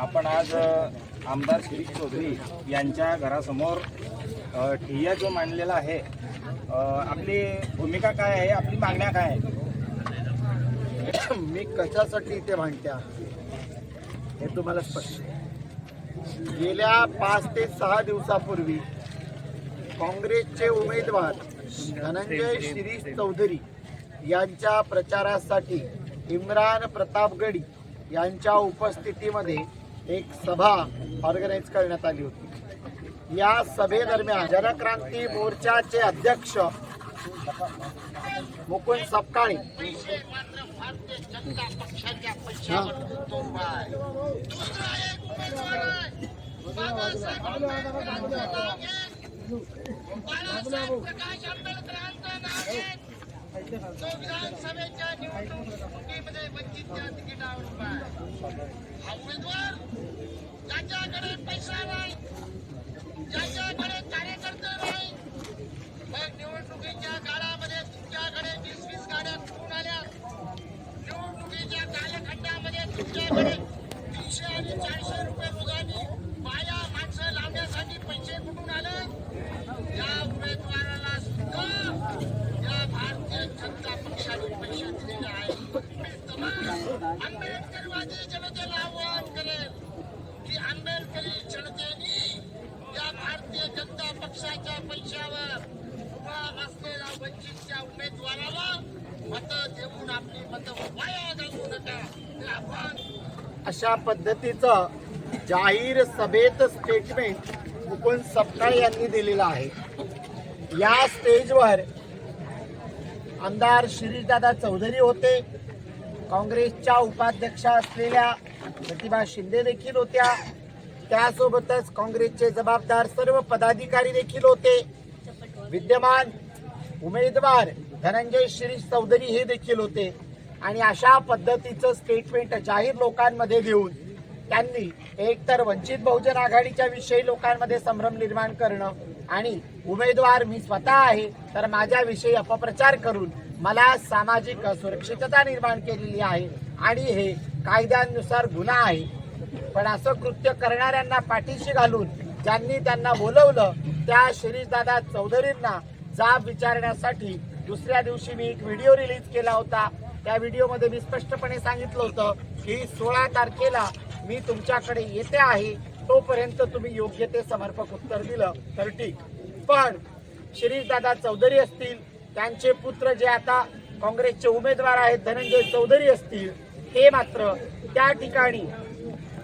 आपण आज आमदार शिरीष चौधरी यांच्या घरासमोर ठिय्या जो मांडलेला आहे आपली भूमिका काय आहे आपली मागण्या काय आहे मी कशासाठी इथे मांडत्या हे तुम्हाला स्पष्ट गेल्या पाच ते सहा दिवसापूर्वी काँग्रेसचे उमेदवार धनंजय शिरीष चौधरी यांच्या प्रचारासाठी इम्रान प्रतापगडी यांच्या उपस्थितीमध्ये एक सभा ऑर्गनाईज करण्यात आली होती या सभेदरम्यान जनक्रांती मोर्चाचे अध्यक्ष मुकुंद सपकाळी हा. बाळासाहेब प्रकाश आंबेडकरांचं नाव घेत तो विधानसभेच्या निवडणूक वंचितच्या तिकिटावर उभा हा उमेदवार ज्याच्याकडे पैसा नाही ज्याच्याकडे कार्यकर्ते नाही मग निवडणुकीच्या काळामध्ये तुमच्याकडे वीस वीस गाड्या कुठून आल्या निवडणुकीच्या कालखंडामध्ये तुमच्याकडे तीनशे आणि चारशे रुपये रोजानी बाया माणसं लावण्यासाठी पैसे कुठून आले या उमेदवाराला सुद्धा या भारतीय जनता पक्षाने पैसे दिलेले आहेत मी तमाम आंबेडकरवादी जनतेला आवाहन करेल की आंबेडकरी जनतेने या भारतीय जनता पक्षाच्या पैशावर उभा असलेल्या वंचितच्या उमेदवाराला मत देऊन आपली मत वाया घालवू नका. हे आव्हान अशा पद्धतीचं जाहीर सभेत स्टेटमेंट मुकुंद सपकाळे यांनी दिलेलं आहे. या स्टेजवर आमदार शिरीषदादा चौधरी होते. काँग्रेसच्या उपाध्यक्षा असलेल्या प्रतिभा शिंदे देखील होत्या. त्यासोबतच काँग्रेसचे जबाबदार सर्व पदाधिकारी देखील होते. विद्यमान उमेदवार धनंजय शिरीष चौधरी हे देखील होते. आणि अशा पद्धतीचं स्टेटमेंट जाहीर लोकांमध्ये देऊन त्यांनी एकतर वंचित बहुजन आघाडीच्या विषयी लोकांमध्ये संभ्रम निर्माण करणं आणि उमेदवार मी स्वतः आहे तर माझ्याविषयी अपप्रचार करून मला सामाजिक असुरक्षितता निर्माण केलेली आहे आणि हे कायद्यानुसार गुन्हा आहे. पण असं कृत्य करणाऱ्यांना पाठीशी घालून ज्यांनी त्यांना बोलवलं त्या शिरीषदादा चौधरींना जाब विचारण्यासाठी दुसऱ्या दिवशी मी एक व्हिडिओ रिलीज केला होता. त्या व्हिडिओमध्ये मी स्पष्टपणे सांगितलं होतं की सोळा तारखेला मी तुमच्याकडे येते आहे. तोपर्यंत तुम्ही योग्य ते समर्पक उत्तर दिलं तर ठीक. पण शिरीषदादा चौधरी असतील त्यांचे पुत्र जे आता काँग्रेसचे उमेदवार आहेत धनंजय चौधरी असतील ते मात्र त्या ठिकाणी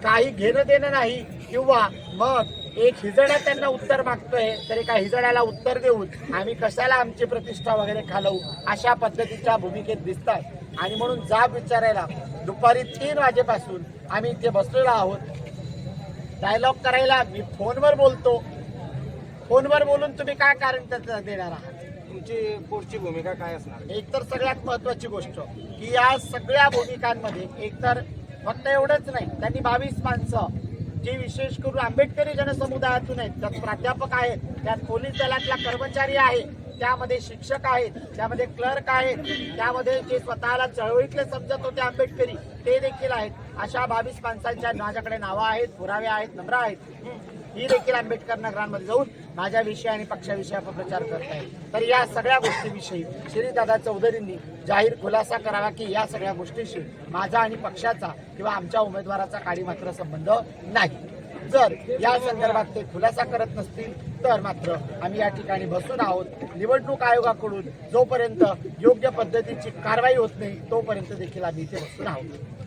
काही घेणं देणं नाही किंवा मग एक हिजडा त्यांना उत्तर मागतोय तर एका हिजड्याला उत्तर देऊन आम्ही कशाला आमची प्रतिष्ठा वगैरे खालवू अशा पद्धतीच्या भूमिकेत दिसतात. आणि म्हणून जाब विचारायला दुपारी तीन वाजेपासून आम्ही इथे बसलेलो आहोत. डायलॉग करायला मी फोनवर बोलतो. फोनवर बोलून तुम्ही काय कारण त्याचं देणार आहात? तुमची पुढची भूमिका काय असणार? एक तर सगळ्यात महत्वाची गोष्ट की या सगळ्या भूमिकांमध्ये एकतर फक्त एवढंच नाही त्यांनी बावीस माणसं जी विशेष करून आंबेडकरी जनसमुदायातून आहेत त्यात प्राध्यापक आहेत त्यात पोलीस दलातला कर्मचारी आहे त्यामध्ये शिक्षक आहेत त्यामध्ये क्लर्क आहेत त्यामध्ये जे स्वतःला चळवळीतले समजत होते आंबेडकरी ते देखील आहेत. अशा बावीस माणसांच्या माझ्याकडे नावं आहेत पुरावे आहेत नम्र आहेत. ही देखील आंबेडकर नगरांमध्ये जाऊन माझ्याविषयी आणि पक्षाविषयी अपप्रचार करत आहेत तर या सगळ्या गोष्टीविषयी श्रीदादा चौधरींनी जाहीर खुलासा करावा की या सगळ्या गोष्टीशी माझा आणि पक्षाचा किंवा आमच्या उमेदवाराचा काही मात्र संबंध नाही. जर या संदर्भात ते खुलासा करत नसतील तर मात्र आम्ही या ठिकाणी बसून आहोत. निवडणूक आयोगाकडून जोपर्यंत योग्य पद्धतीची कारवाई होत नाही तोपर्यंत देखील आम्ही इथे बसून आहोत.